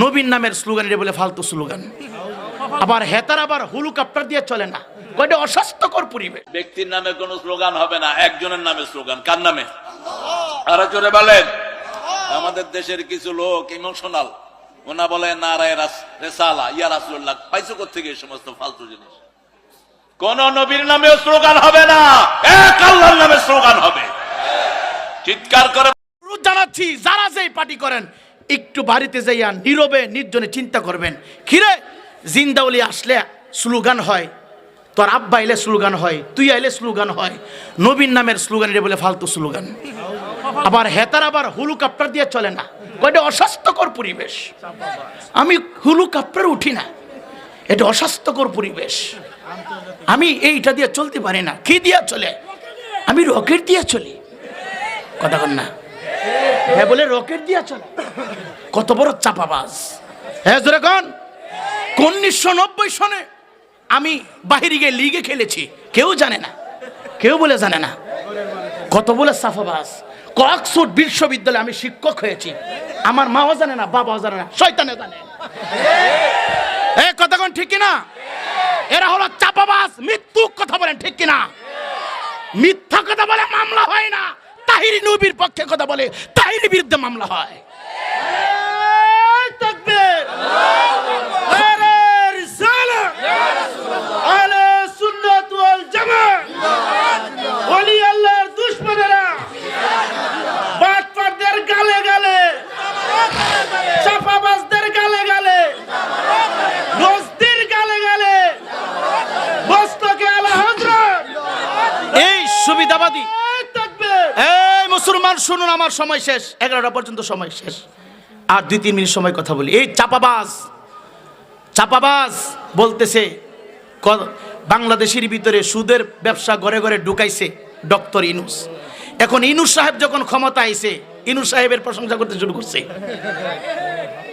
নবীন নামের স্লোগান এটা বলে ফালতু স্লোগান। আবার হেতার আবার হুলুকাপ্টার দিয়ে চলে না। কয়টা অস্বাস্থ্যকর পরিবেশ। ব্যক্তির নামে কোনো স্লোগান হবে না একজনের নামে স্লোগান। কার নামে? আরও জোরে বলেন। আমাদের দেশের কিছু লোক ইমোশনাল ওনা বলে নারায় রেসালা ইয়া রাসুল্লাহ পাইছো থেকে এই সমস্ত ফালতু জিনিস? কোন নবীর নামে স্লোগান হবে না এক আল্লাহর নামে স্লোগান হবে। চিৎকার করে জানাচ্ছি যারা যেই পার্টি করেন একটু বাড়িতে যাইয়া নীরবে, নির্জনে চিন্তা করবেন। খিরে জিন্দাউলি আসলে স্লোগান হয়, তোর আব্বা এলে স্লোগান হয়, তুই আইলে স্লোগান হয় নবীন নামের স্লোগান বলে ফালতু স্লোগান। আবার হেতার আবার হুলু হুলুকাপ্টার দিয়ে চলে না। কয়টা অস্বাস্থ্যকর পরিবেশ। আমি হুলু হুলুকাপ্টার উঠি না। এটা অস্বাস্থ্যকর পরিবেশ। আমি এইটা দিয়ে চলতে পারি না। কি দিয়ে চলে? আমি রকেট দিয়ে চলি। কথা না। হ্যাঁ বলে রকেট দিয়া চলে। কত বড় চাপাবাজ। হ্যাঁ জোরে কন। উনিশশো নব্বই সনে আমি বাহিরে গিয়ে লিগে খেলেছি, কেউ জানে না। কেউ বলে জানে না। কত বলে সাফাবাজ কক্সফোর্ড বিশ্ববিদ্যালয়ে আমি শিক্ষক হয়েছি। আমার মাও জানে না, বাবাও জানে না শয়তানে জানে। এ কথা কোন ঠিক কিনা? এরা হলো চাপাবাজ মৃত্যু কথা বলেন ঠিক কিনা? মিথ্যা কথা বলে মামলা নবীর পক্ষে কথা বলে তাহিরি বিরুদ্ধে মামলা হয়। সুবিধাবাদী। মুসলমান, শুনুন আমার সময় শেষ। এগারোটা পর্যন্ত সময় শেষ। আর দুই, তিন মিনিট সময় কথা বলি। এই চাপাবাজ চাপাবাজ বলতেছে বাংলাদেশের ভিতরে সুদের ব্যবসা ঘরে ঘরে ঢুকাইছে ডক্টর ইনুস। এখন ইনুস সাহেব যখন ক্ষমতা আইছে, ইনুস সাহেবের প্রশংসা করতে শুরু করছে।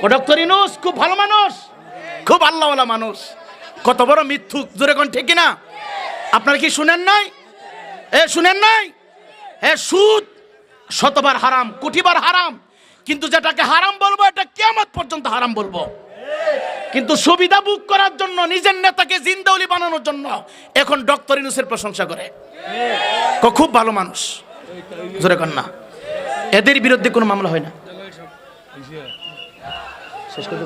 ও ডক্টর ইনুস, খুব ভালো মানুষ, খুব আল্লাহওয়ালা মানুষ। কত বড় মিথ্যুক, জোরে কোন ঠিক না আপনারা কি শুনেন নাই? এ, শুনেন নাই? এ, সুদ শতবার হারাম, কোটিবার হারাম। কিন্তু যেটাকে হারাম বলব, এটা কেমন পর্যন্ত হারাম বলব। কিন্তু সুবিধা বুক করার জন্য, নিজের নেতাকে জিন্দাউলি বানানোর জন্য এখন ডক্টর ইনুসের প্রশংসা করে। খুব ভালো মানুষ। জোরে না। এদের বিরুদ্ধে কোনো মামলা হয় না। শেষ করে